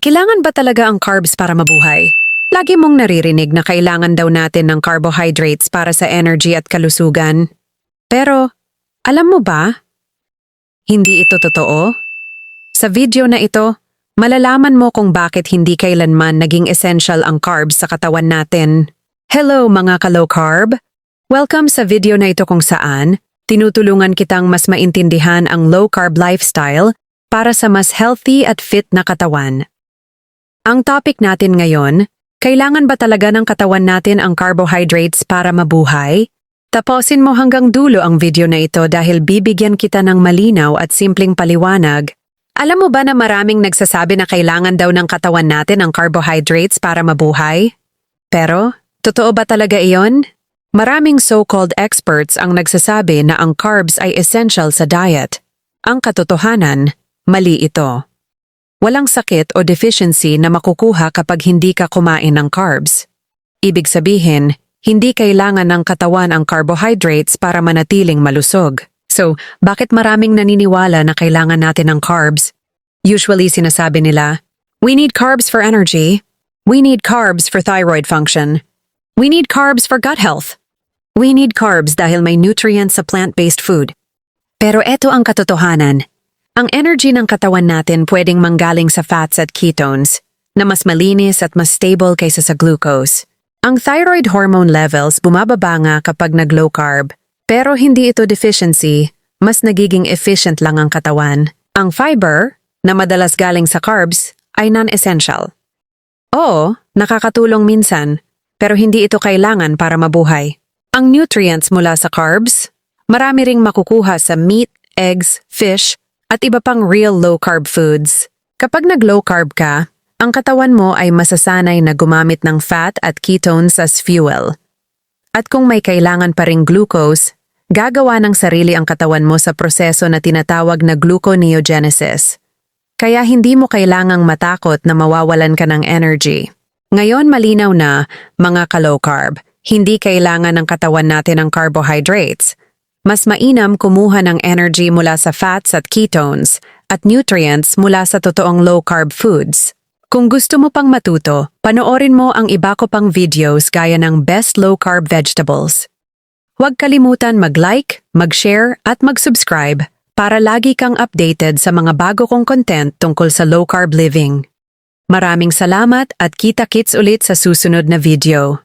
Kailangan ba talaga ang carbs para mabuhay? Lagi mong naririnig na kailangan daw natin ng carbohydrates para sa energy at kalusugan. Pero, alam mo ba? Hindi ito totoo. Sa video na ito, malalaman mo kung bakit hindi kailanman naging essential ang carbs sa katawan natin. Hello mga ka-low carb! Welcome sa video na ito kung saan tinutulungan kitang mas maintindihan ang low carb lifestyle para sa mas healthy at fit na katawan. Ang topic natin ngayon, kailangan ba talaga ng katawan natin ang carbohydrates para mabuhay? Tapusin mo hanggang dulo ang video na ito dahil bibigyan kita ng malinaw at simpleng paliwanag. Alam mo ba na maraming nagsasabi na kailangan daw ng katawan natin ang carbohydrates para mabuhay? Pero, totoo ba talaga iyon? Maraming so-called experts ang nagsasabi na ang carbs ay essential sa diet. Ang katotohanan, mali ito. Walang sakit o deficiency na makukuha kapag hindi ka kumain ng carbs. Ibig sabihin, hindi kailangan ng katawan ang carbohydrates para manatiling malusog. So, bakit maraming naniniwala na kailangan natin ng carbs? Usually sinasabi nila, We need carbs for energy. We need carbs for thyroid function. We need carbs for gut health. We need carbs dahil may nutrients sa plant-based food. Pero eto ang katotohanan. Ang energy ng katawan natin pwedeng manggaling sa fats at ketones, na mas malinis at mas stable kaysa sa glucose. Ang thyroid hormone levels bumababa nga kapag nag-low carb, pero hindi ito deficiency, mas nagiging efficient lang ang katawan. Ang fiber, na madalas galing sa carbs, ay non-essential. Oo, nakakatulong minsan, pero hindi ito kailangan para mabuhay. Ang nutrients mula sa carbs, marami ring makukuha sa meat, eggs, fish, at iba pang real low-carb foods. Kapag nag-low carb ka, ang katawan mo ay masasanay na gumamit ng fat at ketones as fuel. At kung may kailangan pa ring glucose, gagawa ng sarili ang katawan mo sa proseso na tinatawag na gluconeogenesis. Kaya hindi mo kailangang matakot na mawawalan ka ng energy. Ngayon malinaw na, mga ka-low carb, hindi kailangan ng katawan natin ng carbohydrates. Mas mainam kumuha ng energy mula sa fats at ketones at nutrients mula sa totoong low-carb foods. Kung gusto mo pang matuto, panoorin mo ang iba ko pang videos gaya ng Best Low-Carb Vegetables. Huwag kalimutan mag-like, mag-share at mag-subscribe para lagi kang updated sa mga bago kong content tungkol sa low-carb living. Maraming salamat at kita-kits ulit sa susunod na video.